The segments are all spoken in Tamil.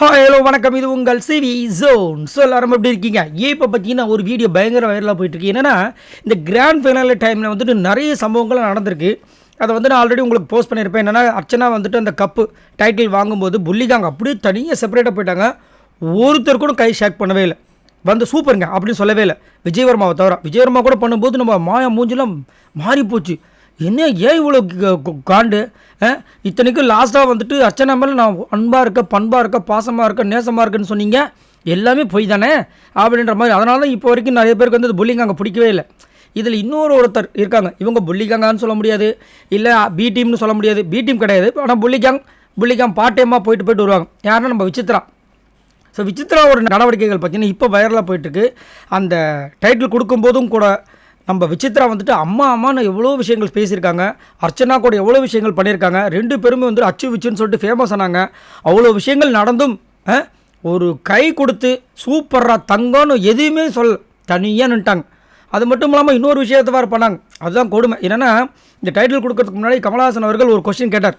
ஹாய் ஹலோ வணக்கம். இது உங்கள் சிவி ஜோன் ஸோ எல்லாரும் எப்படி இருக்கீங்க? இப்போ பார்த்தீங்கன்னா ஒரு வீடியோ பயங்கர வைரலாக போயிட்டுருக்கு என்னென்னா இந்த கிராண்ட் ஃபைனல் டைமில் வந்துட்டு நிறைய சம்பவங்கள் நடந்திருக்கு. அதை வந்து நான் ஆல்ரெடி உங்களுக்கு போஸ்ட் பண்ணியிருப்பேன். என்னென்னா அர்ச்சனா வந்துட்டு அந்த கப்பு டைட்டில் வாங்கும்போது புள்ளிகாங்க அப்படியே தனியாக செப்பரேட்டாக போயிட்டாங்க. ஒருத்தர் கூட கை ஷேக் பண்ணவே இல்லை. வந்து சூப்பருங்க அப்படின்னு சொல்லவே இல்லை. விஜயவர்மாவை தவிர. விஜயவர்மா கூட பண்ணும்போது நம்ம மாயா மூஞ்சிலாம் மாறி போச்சு என்ன ஏன் இவ்வளோ காண்டு? இத்தனைக்கும் லாஸ்ட்டாக வந்துட்டு அர்ச்சனா மேலே நான் அன்பாக இருக்க பண்பாக இருக்க பாசமாக இருக்க நேசமாக இருக்கேன்னு சொன்னீங்க. எல்லாமே பொய் தானே? அப்படின்ற மாதிரி. அதனால தான் இப்போ வரைக்கும் நிறைய பேருக்கு வந்து புல்லிங்க அங்கே பிடிக்கவே இல்லை. இதில் இன்னொரு ஒருத்தர் இருக்காங்க. இவங்க புள்ளிகாங்கன்னு சொல்ல முடியாது. இல்லை பி டீம்னு சொல்ல முடியாது. பி டீம் கிடையாது. ஆனால் புள்ளிகாங் புள்ளிகாங் பார்ட் டைமாக போயிட்டு போயிட்டு வருவாங்க. யாருன்னா நம்ம விசித்ரா. ஸோ விசித்ராவோட நடவடிக்கைகள் பார்த்திங்கன்னா இப்போ வைரலாக போயிட்டுருக்கு அந்த டைட்டில் கொடுக்கும்போதும் கூட நம்ம விசித்ரா வந்துட்டு அம்மா அம்மான்னு எவ்வளோ விஷயங்கள் பேசியிருக்காங்க. அர்ச்சனா கூட எவ்வளோ விஷயங்கள் பண்ணியிருக்காங்க. ரெண்டு பேருமே வந்துட்டு அச்சு விச்சுன்னு சொல்லிட்டு ஃபேமஸ் ஆனாங்க. அவ்வளோ விஷயங்கள் நடந்தும் ஒரு கை கொடுத்து சூப்பராக தங்கம்னு எதுவுமே சொல் தனியாக நின்ட்டாங்க. அது மட்டும் இல்லாமல் இன்னொரு விஷயத்தை வேறு பண்ணாங்க. அதுதான் கொடுமை. என்னென்னா இந்த டைட்டில் கொடுக்கறதுக்கு முன்னாடி கமலஹாசன் அவர்கள் ஒரு கொஸ்டின் கேட்டார்.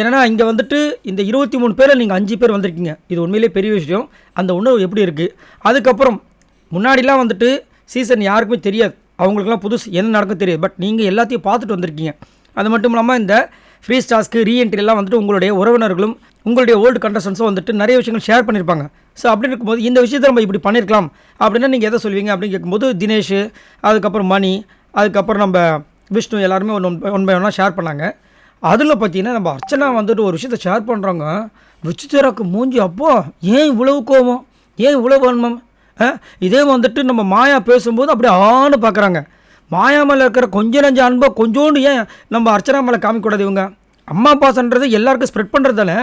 ஏன்னா இங்கே வந்துட்டு இந்த இருபத்தி மூணு பேரில் நீங்கள் அஞ்சு பேர் வந்திருக்கீங்க. இது உண்மையிலே பெரிய விஷயம். அந்த உணர்வு எப்படி இருக்குது அதுக்கப்புறம் முன்னாடிலாம் வந்துட்டு சீசன் யாருக்குமே தெரியாது. அவங்களுக்குலாம் புதுசு என்ன நடக்கும் தெரியாது. பட் நீங்கள் எல்லாத்தையும் பார்த்துட்டு வந்திருக்கீங்க. அது மட்டும் இல்லாமல் இந்த ஃப்ரீ ஸ்டாஸ்க்கு ரீஎன்ட்ரி எல்லாம் வந்துட்டு உங்களுடைய உறவினர்களும் உங்களுடைய ஓல்டு கண்டஸ்டன்ஸும் வந்துட்டு நிறைய விஷயங்கள் ஷேர் பண்ணியிருப்பாங்க ஸோ அப்படி இருக்கும்போது இந்த விஷயத்தை நம்ம இப்படி பண்ணியிருக்கலாம் அப்படின்னா நீங்கள் எதை சொல்வீங்க அப்படின்னு கேட்கும்போது தினேஷ் அதுக்கப்புறம் மணி அதுக்கப்புறம் நம்ம விஷ்ணு எல்லாருமே ஒன் ஒன் பை ஒன்னாக ஷேர் பண்ணாங்க. அதில் பார்த்தீங்கன்னா நம்ம அர்ச்சனா வந்துட்டு ஒரு விஷயத்தை ஷேர் பண்ணுறாங்க விசித்திராக்கு மூஞ்சி அப்போ ஏன் இவ்வளவு கோபம்? ஏன் இவ்வளோ வன்மம்? இதே வந்துட்டு நம்ம மாயா பேசும்போது அப்படியே ஆன்னு பார்க்குறாங்க. மாயா மேலே இருக்கிற கொஞ்ச நஞ்ச அன்பை கொஞ்சோண்டு ஏன் நம்ம அர்ச்சனா மேலே காமிக்கூடாது இவங்க? அம்மா பாசன்றது எல்லாருக்கும் ஸ்ப்ரெட் பண்ணுறது தானே?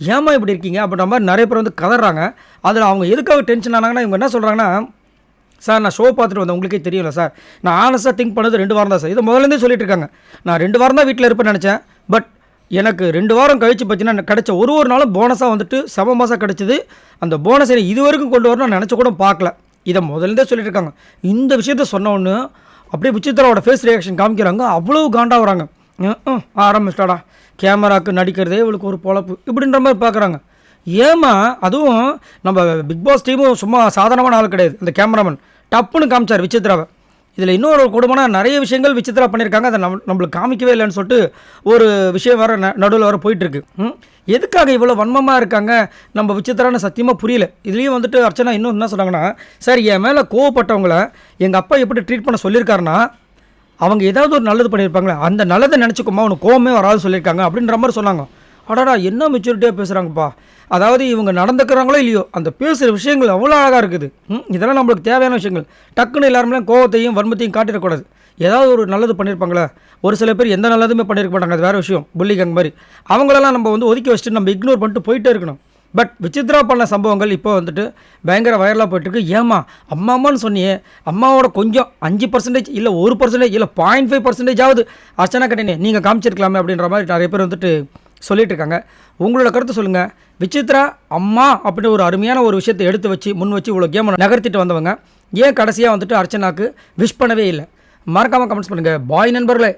ஏமா இப்படி இருக்கீங்க? அப்படின்ற மாதிரி நிறைய பேர் வந்து கதறாங்க. அதில் அவங்க எதுக்காக டென்ஷன் ஆனாங்கன்னா இவங்க என்ன சொல்கிறாங்கன்னா சார் நான் ஷோ பார்த்துட்டு வந்தேன். உங்களுக்கே தெரியும்ல சார். நான் ஆனஸ்ட்டாக திங்க் பண்ணது ரெண்டு வாரம் தான் சார். இது முதலேருந்தே சொல்லிட்டு இருக்காங்க. நான் ரெண்டு வாரம் தான் வீட்டில் இருப்பேன்னு நினச்சேன். பட் எனக்கு ரெண்டு வாரம் கழித்து பார்த்தீங்கன்னா கிடச்ச ஒரு ஒரு நாளும் போனஸாக வந்துட்டு சம மாதம் கிடச்சிது. அந்த போனஸை இது வரைக்கும் கொண்டு வரணும்னு நினச்ச கூட பார்க்கல. இதை முதல்லேருந்தே சொல்லிட்டு இருக்காங்க இந்த விஷயத்த சொன்னொன்று அப்படியே விசித்திராவோட ஃபேஸ் ரியாக்ஷன் காமிக்கிறாங்க. அவ்வளோ காண்டாக வராங்க ஆரம்பிச்சிட்டாடா. கேமராக்கு நடிக்கிறதே இவளுக்கு ஒரு பொழப்பு இப்படின்ற மாதிரி பார்க்குறாங்க. ஏமா அதுவும் நம்ம பிக் பாஸ் டீமும் சும்மா சாதாரணமான ஆள் கிடையாது. இந்த கேமராமேன் டப்புன்னு காமிச்சார் விசித்ராவை இதில் இன்னொரு கொடுமைனா நிறைய விஷயங்கள் விசித்திரா பண்ணியிருக்காங்க. அதை நம் நம்மளுக்கு காமிக்கவே இல்லைன்னு சொல்லிட்டு ஒரு விஷயம் வர நடுவில் வர போயிட்டுருக்கு. எதுக்காக இவ்வளோ வன்மமாக இருக்காங்க? நம்ம விசித்ரான்னு சத்தியமாக புரியல. இதுலேயும் வந்துட்டு அர்ச்சனா இன்னும் என்ன சொன்னாங்கன்னா சார் என் மேலே கோவப்பட்டவங்களை எங்கள் அப்பா எப்படி ட்ரீட் பண்ண சொல்லியிருக்காருன்னா அவங்க ஏதாவது ஒரு நல்லது பண்ணியிருப்பாங்களே அந்த நல்லதை நினச்சிக்கோமா உனக்கு கோவமே வராது சொல்லியிருக்காங்க. அப்படின்ற மாதிரி சொன்னாங்க. அடாடா என்ன மெச்சூரிட்டியாக பேசுகிறாங்கப்பா அதாவது இவங்க நடந்துக்கிறாங்களோ இல்லையோ அந்த பேசுகிற விஷயங்கள் அவ்வளோ அழகாக இருக்குது. ம், இதெல்லாம் நம்மளுக்கு தேவையான விஷயங்கள். டக்குன்னு எல்லாருமே கோவத்தையும் வன்மத்தையும் காட்டிடக்கூடாது. ஏதாவது ஒரு நல்லது பண்ணியிருப்பாங்களே ஒரு சில பேர் எந்த நல்லதுமே பண்ணியிருக்க மாட்டாங்க அது வேறு விஷயம். புள்ளிகங் மாதிரி. அவங்களெல்லாம் நம்ம வந்து ஒதுக்கி வச்சுட்டு நம்ம இக்னோர் பண்ணிட்டு போயிட்டே இருக்கணும். பட் விசித்ரா பண்ண சம்பவங்கள் இப்போ வந்துட்டு பயங்கர வைரலாக போயிட்டுருக்கு. ஏமா அம்மா அம்மான்னு சொன்னியே அம்மாவோட கொஞ்சம் அஞ்சு பர்சன்டேஜ் இல்லை ஒரு பர்சன்டேஜ் இல்லை பாயிண்ட் ஃபைவ் பர்சன்டேஜ் ஆகுது அர்ச்சனா கட்டினே நீங்கள் காமிச்சிருக்கலாமே அப்படின்ற மாதிரி நிறைய பேர் வந்துட்டு சொல்லிகிட்ருக்காங்க உங்களோட கருத்து சொல்லுங்கள் விசித்ரா அம்மா அப்படின்னு ஒரு அருமையான ஒரு விஷயத்தை எடுத்து வச்சு முன் வச்சு இவ்வளோ கேம் நகர்த்திட்டு வந்தவங்க. ஏன் கடைசியாக வந்துட்டு அர்ச்சனாக்கு விஷ் பண்ணவே இல்லை? மறக்காமல் கமெண்ட்ஸ் பண்ணுங்கள் பாய் நண்பர்களே.